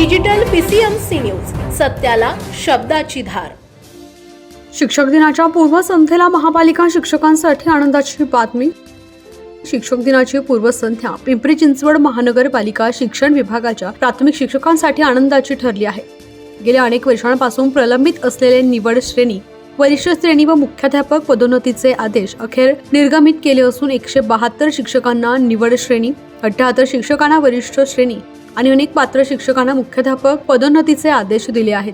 Digital PCMC news सत्याला शब्दाची धार. शिक्षक दिनाच्या पूर्वसंध्येला महापालिका शिक्षकांसाठी आनंदाची बातमी. शिक्षक दिनाची पूर्वसंध्या पिंपरी चिंचवड महानगरपालिका शिक्षण विभागाच्या प्राथमिक शिक्षकांसाठी आनंदाची ठरली आहे. गेल्या अनेक वर्षांपासून प्रलंबित असलेले निवड श्रेणी वरिष्ठ श्रेणी व मुख्याध्यापक पदोन्नतीचे आदेश अखेर निर्गमित केले असून एकशे बहात्तर शिक्षकांना निवड श्रेणी अठ्याहत्तर शिक्षकांना वरिष्ठ श्रेणी आणि अनेक पात्र शिक्षकांना मुख्याध्यापक पदोन्नतीचे आदेश दिले आहेत.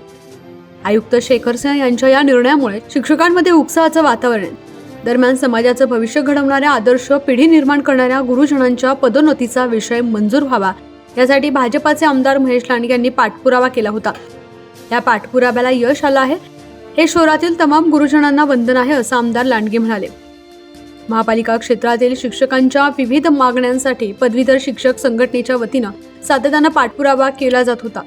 आयुक्त शेखर सिंह यांच्या या निर्णयामुळे शिक्षकांमध्ये उत्साहाचं वातावरण दरम्यान समाजाचं भविष्य घडवणाऱ्या आदर्श पिढी निर्माण करणाऱ्या गुरुजनांच्या पदोन्नतीचा विषय मंजूर व्हावा यासाठी भाजपाचे आमदार महेश लांडगे यांनी पाठपुरावा केला होता. या पाठपुराव्याला यश आलं आहे हे शहरातील तमाम गुरुजनांना वंदन आहे असं आमदार लांडगे म्हणाले. महापालिका क्षेत्रातील शिक्षकांच्या विविध मागण्यांसाठी पदवीधर शिक्षक संघटनेच्या वतीनं सातत्यानं पाठपुरावा केला जात होता.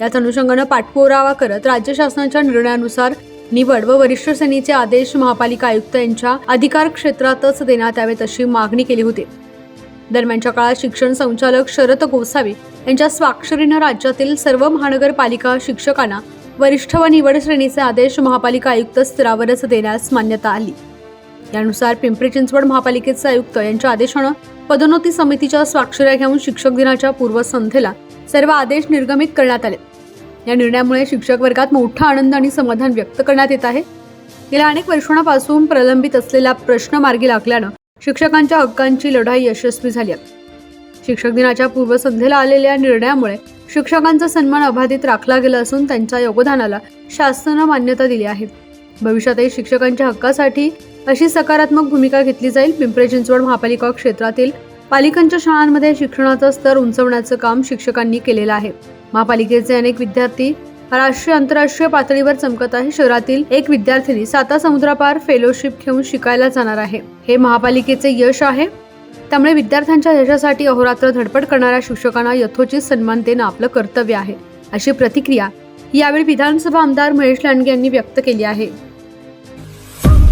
याच अनुषंगानं पाठपुरावा करत राज्य शासनाच्या निर्णयानुसार निवड व वरिष्ठ सेनेचे आदेश महापालिका आयुक्त यांच्या अधिकार क्षेत्रातच देण्यात यावेत अशी मागणी केली होती. दरम्यानच्या काळात शिक्षण संचालक शरद गोसावी यांच्या स्वाक्षरीनं राज्यातील सर्व महानगरपालिका शिक्षकांना वरिष्ठ व निवड श्रेणीचे आदेश महापालिका आयुक्त स्तरावरच देण्यास मान्यता आली. यानुसार पिंपरी चिंचवड महापालिकेचे आयुक्त यांच्या आदेशानं पदोन्नती समितीच्या स्वाक्षऱ्या घेऊन शिक्षक दिनाच्या पूर्वसंध्येला सर्व आदेश निर्गमित करण्यात आले. या निर्णयामुळे शिक्षक वर्गात मोठा आनंद आणि समाधान व्यक्त करण्यात येत आहे. गेल्या अनेक वर्षांपासून प्रलंबित असलेला प्रश्न मार्गी लागल्यानं शिक्षकांच्या हक्कांची लढाई यशस्वी झाली आहे. शिक्षक दिनाच्या पूर्वसंध्येला आलेल्या निर्णयामुळे शिक्षकांचा सन्मान अबाधित राखला गेला असून त्यांच्या योगदानाला शासनानं मान्यता दिली आहे. भविष्यातही शिक्षकांच्या हक्कासाठी अशी सकारात्मक भूमिका घेतली जाईल. पिंपरी चिंचवड महापालिका क्षेत्रातील पालिकांच्या शाळांमध्ये शिक्षणाचा स्तर उंचवण्याचं काम शिक्षकांनी केलेलं आहे. महापालिकेचे अनेक विद्यार्थी राष्ट्रीय आंतरराष्ट्रीय पातळीवर चमकत आहे. शहरातील एक विद्यार्थिनी साता समुद्रापार फेलोशिप घेऊन शिकायला जाणार आहे. हे महापालिकेचे यश आहे. त्यामुळे विद्यार्थ्यांच्या यशासाठी अहोरात्र धडपड करणाऱ्या शिक्षकांना यथोचित सन्मान देणं आपलं कर्तव्य आहे. अशी प्रतिक्रिया यावेळी विधानसभा आमदार महेश लांडगे यांनी व्यक्त केली आहे.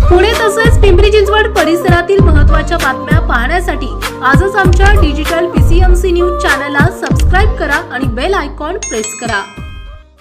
पुणे तसेच पिंपरी चिंचवड परिसरातील महत्त्वाच्या बातम्या पाहण्यासाठी आजच आमच्या डिजिटल पीसीएमसी न्यूज चॅनलला सबस्क्राईब करा आणि बेल आयकॉन प्रेस करा.